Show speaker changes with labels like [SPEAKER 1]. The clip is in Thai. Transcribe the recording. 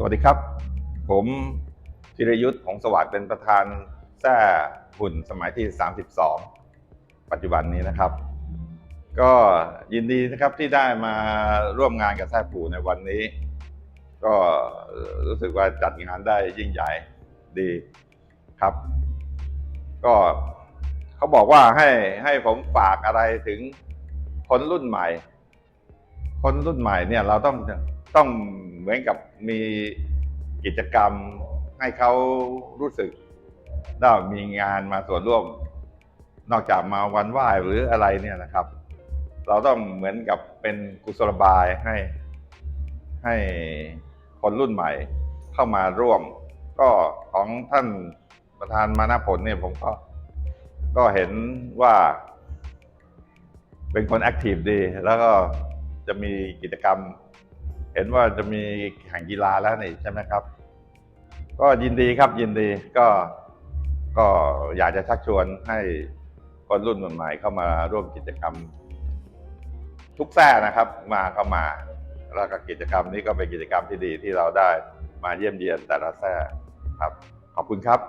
[SPEAKER 1] สวัสดีครับ ผมธีรยุทธ์ของสวัสดิ์เป็นประธานแท้หุ่นสมัยที่ 32 ปัจจุบันนี้นะครับ ก็ยินดีนะครับที่ได้มาร่วมงานกับแท้ปู่ในวันนี้ ก็รู้สึกว่าจัดงานได้ยิ่งใหญ่ดีครับ ก็เขาบอกว่าให้ให้ผมฝากอะไรถึงคนรุ่นใหม่ คนรุ่นใหม่เนี่ยเราต้องต้อง มือนกับมีกิจกรรมให้เขารู้สึกได้มีงานมาส่วนร่วม นอกจากมาวันไหว้หรืออะไรเนี่ยนะครับ เราต้องเหมือนกับเป็นกุศลบายให้ให้คนรุ่นใหม่เข้ามาร่วม ก็ของท่านประธานมานาผลเนี่ยผมก็ก็เห็นว่า เป็นคนแอคทีฟดี แล้วก็จะมีกิจกรรม เห็นว่าจะมีแข่งกีฬาแล้วนี่ใช่ไหมครับ ก็ยินดีครับยินดีก็ก็อยากจะชักชวนให้คนรุ่นใหม่ๆเข้ามาร่วมกิจกรรม ทุกแท้นะครับ มาเข้ามาแล้วก็กิจกรรมนี้ก็เป็นกิจกรรมที่ดีที่เราได้มาเยี่ยมเยียนแต่ละแท้ครับ ขอบคุณครับ